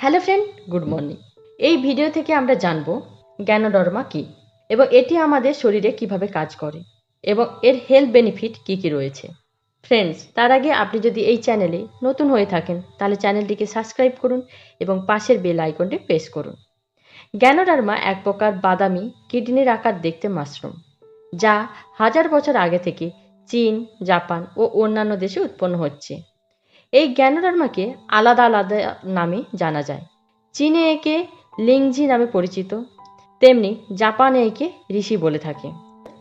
Hello friend, good morning. এই video থেকে আমরা জানব জ্ঞানোডর্মা কী এবং এটি আমাদের শরীরে কীভাবে কাজ করে এবং এর হেলথ বেনিফিট কী কী রয়েছে। ফ্রেন্ডস তার আগে আপনি যদি এই চ্যানেলে নতুন হয়ে থাকেন, তাহলে চ্যানেলটিকে সাবস্ক্রাইব করুন এবং পাশের বেল আইকনটি প্রেস করুন। জ্ঞানোডার্মা এক প্রকার বাদামি, কিডনির আকার দেখতে মাশরুম, যা হাজার বছর আগে থেকে চীন, জাপান ও অন্যান্য দেশে উৎপন্ন হচ্ছে। এই জ্ঞানোডার্মাকে আলাদা আলাদা নামে জানা যায়। চীনে একে লিংজি নামে পরিচিত, তেমনি জাপানে একে ঋষি বলে থাকে।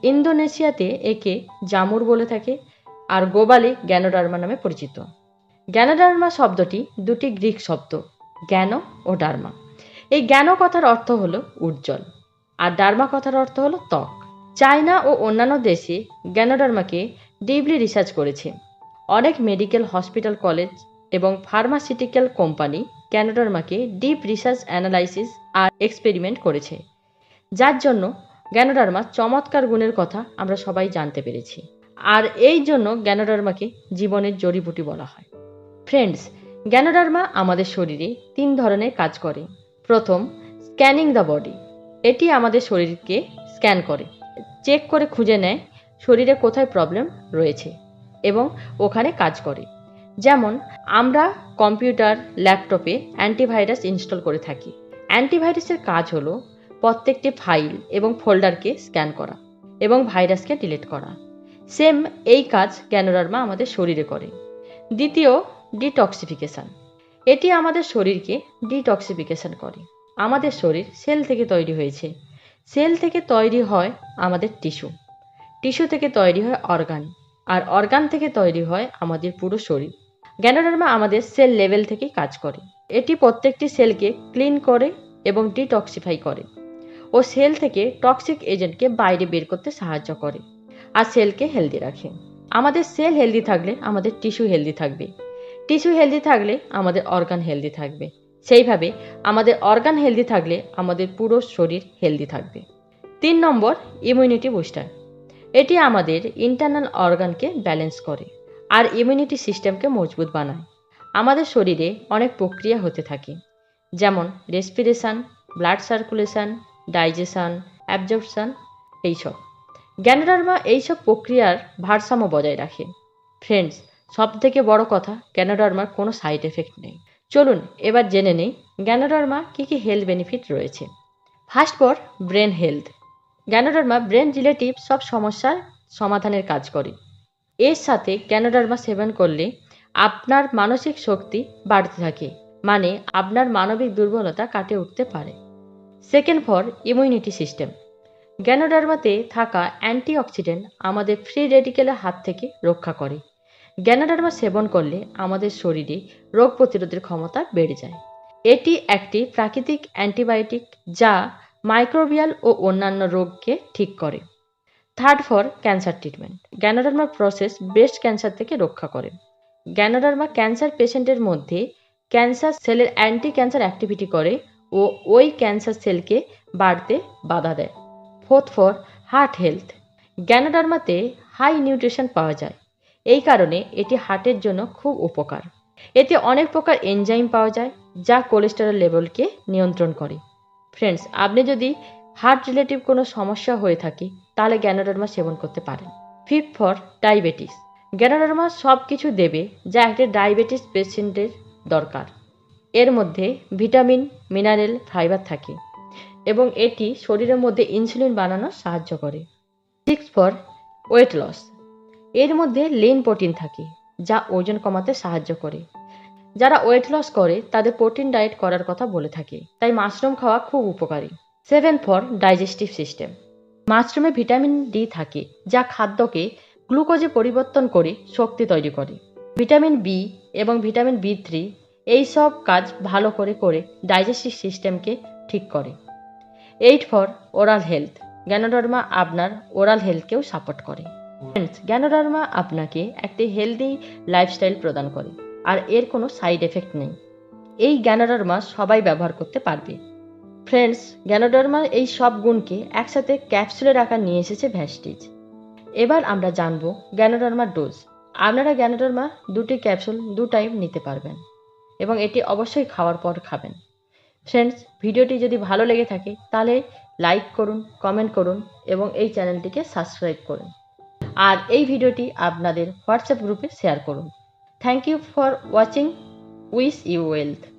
ইন্দোনেশিয়াতে একে জামুর বলে থাকে আর গোবালে জ্ঞানোডার্মা নামে পরিচিত। জ্ঞানোডার্মা শব্দটি দুটি গ্রিক শব্দ, জ্ঞান ও ডার্মা এই জ্ঞান কথার অর্থ হল উজ্জ্বল আর ডার্মা কথার অর্থ হল ত্বক। চায়না ও অন্যান্য দেশে জ্ঞানোডার্মাকে ডিপলি রিসার্চ করেছে। অনেক মেডিকেল হসপিটাল কলেজ এবং ফার্মাসিউটিক্যাল কোম্পানি গ্যানোডার্মাকে ডিপ রিসার্চ অ্যানালাইসিস আর এক্সপেরিমেন্ট করেছে, যার জন্য গ্যানোডার্মা চমৎকার গুণের কথা আমরা সবাই জানতে পেরেছি। আর এই জন্য গ্যানোডার্মাকে জীবনের জড়িবুটি বলা হয়। ফ্রেন্ডস, গ্যানোডার্মা আমাদের শরীরে তিন ধরনের কাজ করে। প্রথম, স্ক্যানিং দ্য বডি। এটি আমাদের শরীরকে স্ক্যান করে, চেক করে খুঁজে নেয় শরীরে কোথায় প্রবলেম রয়েছে। এবং ওখানে কাজ করে। যেমন, আমরা কম্পিউটার, ল্যাপটপে অ্যান্টিভাইরাস ইনস্টল করে থাকি। অ্যান্টিভাইরাসের কাজ হলো প্রত্যেকটি ফাইল এবং ফোল্ডারকে স্ক্যান করা এবং ভাইরাসকে ডিলিট করা। সেম এই কাজ গ্যানোরার্মা আমাদের শরীরে করে। দ্বিতীয়, ডিটক্সিফিকেশান। এটি আমাদের শরীরকে ডিটক্সিফিকেশান করে। আমাদের শরীর সেল থেকে তৈরি হয়েছে। সেল থেকে তৈরি হয় আমাদের টিস্যু। টিস্যু থেকে তৈরি হয় অর্গান। আর অর্গান থেকে তৈরি হয় আমাদের পুরো শরীর। গ্যানোডার্মা আমাদের সেল লেভেল থেকেই কাজ করে। এটি প্রত্যেকটি সেলকে ক্লিন করে এবং ডিটক্সিফাই করে ও সেল থেকে টক্সিক এজেন্টকে বাইরে বের করতে সাহায্য করে আর সেলকে হেলদি রাখে। আমাদের সেল হেলদি থাকলে আমাদের টিস্যু হেলদি থাকবে। টিস্যু হেলদি থাকলে আমাদের অর্গান হেলদি থাকবে। সেইভাবে আমাদের অর্গান হেলদি থাকলে আমাদের পুরো শরীর হেলদি থাকবে। তিন নম্বর ইমিউনিটি বুস্টার এটি আমাদের ইন্টারনাল অর্গানকে ব্যালেন্স করে আর ইমিউনিটি সিস্টেমকে মজবুত বানায়। আমাদের শরীরে অনেক প্রক্রিয়া হতে থাকে, যেমন respiration blood circulation digestion absorption এইসব। জ্ঞানডার্মা এইসব প্রক্রিয়ার ভারসাম্য বজায় রাখে। ফ্রেন্ডস সব থেকে বড় কথা জ্ঞানোডার্মার কোনো সাইড এফেক্ট নেই। চলুন এবার জেনে নেই জ্ঞানোডার্মা কী কী হেলথ বেনিফিট রয়েছে। First for brain health Ganoderma brain relative সব সমস্যার সমাধানের কাজ করে। এর সাথে জ্ঞানোডার্মা সেবন করলে আপনার মানসিক শক্তি বাড়তে থাকে মানে আপনার মানবিক দুর্বলতা কাটে উঠতে পারে। Second for immunity system. জ্ঞানোডার্মাতে থাকা অ্যান্টিঅক্সিডেন্ট আমাদের ফ্রি রেডিকেলের হাত থেকে রক্ষা করে। জ্ঞানোডার্মা সেবন করলে আমাদের শরীরে রোগ প্রতিরোধের ক্ষমতা বেড়ে যায়। এটি একটি প্রাকৃতিক অ্যান্টিবায়োটিক যা মাইক্রোবিয়াল ও অন্যান্য রোগকে ঠিক করে। Third for cancer treatment Ganoderma process breast cancer থেকে রক্ষা করে। গ্যানোডার্মা ক্যান্সার পেশেন্টের মধ্যে ক্যান্সার সেলের অ্যান্টি ক্যান্সার অ্যাক্টিভিটি করে ও ওই ক্যান্সার সেলকে বাড়তে বাধা দেয়। ফোর্থ ফর হার্ট হেলথ গ্যানোডার্মাতে হাই নিউট্রিশন পাওয়া যায়। এই কারণে এটি হার্টের জন্য খুব উপকার। এতে অনেক প্রকার এনজাইম পাওয়া যায় যা কোলেস্টেরল লেভেলকে নিয়ন্ত্রণ করে। ফ্রেন্ডস আপনি যদি হার্ট রিলেটিভ কোনো সমস্যা হয়ে থাকে, তাহলে গ্যানোডার্মা সেবন করতে পারেন। ফিফ ফর ডায়াবেটিস গ্যানোডার্মা সব কিছু দেবে যা একটি ডায়াবেটিস পেশেন্টের দরকার। এর মধ্যে ভিটামিন মিনারেল ফাইবার থাকে এবং এটি শরীরের মধ্যে ইনসুলিন বানানো সাহায্য করে। সিক্স ফর ওয়েট লস এর মধ্যে লেন প্রোটিন থাকে যা ওজন কমাতে সাহায্য করে। যারা ওয়েট লস করে, তাদের প্রোটিন ডায়েট করার কথা বলে থাকে। তাই মাশরুম খাওয়া খুব উপকারী। সেভেন ফর ডাইজেস্টিভ সিস্টেম মাশরুমে ভিটামিন ডি থাকে, যা খাদ্যকে গ্লুকোজে পরিবর্তন করে শক্তি তৈরি করে। ভিটামিন বি এবং ভিটামিন বি থ্রি এইসব কাজ ভালো করে করে ডাইজেস্টিভ সিস্টেমকে ঠিক করে। Eight for oral health Ganoderma আপনার ওরাল হেলথকেও সাপোর্ট করে। ফ্রেন্ডস জ্ঞানোডার্মা আপনাকে একটি হেলদি লাইফস্টাইল প্রদান করে। আর এর কোনো সাইড এফেক্ট নেই। এই জ্ঞানোডার্মা সবাই ব্যবহার করতে পারবে। ফ্রেন্ডস জ্ঞানোডার্মার এই সব গুণকে একসাথে ক্যাপসুলের আকার নিয়ে এসেছে ভ্যাস্টিজ। এবার আমরা জানব জ্ঞানোডার্মার ডোজ আপনারা জ্ঞানোডার্মা দুটি ক্যাপসুল দু টাইম নিতে পারবেন এবং এটি অবশ্যই খাওয়ার পর খাবেন। ফ্রেন্ডস ভিডিওটি যদি ভালো লেগে থাকে তাহলে লাইক করুন কমেন্ট করুন এবং এই চ্যানেলটিকে সাবস্ক্রাইব করুন। আর এই ভিডিওটি আপনাদের হোয়াটসঅ্যাপ গ্রুপে শেয়ার করুন। Thank you for watching. Wish you wealth.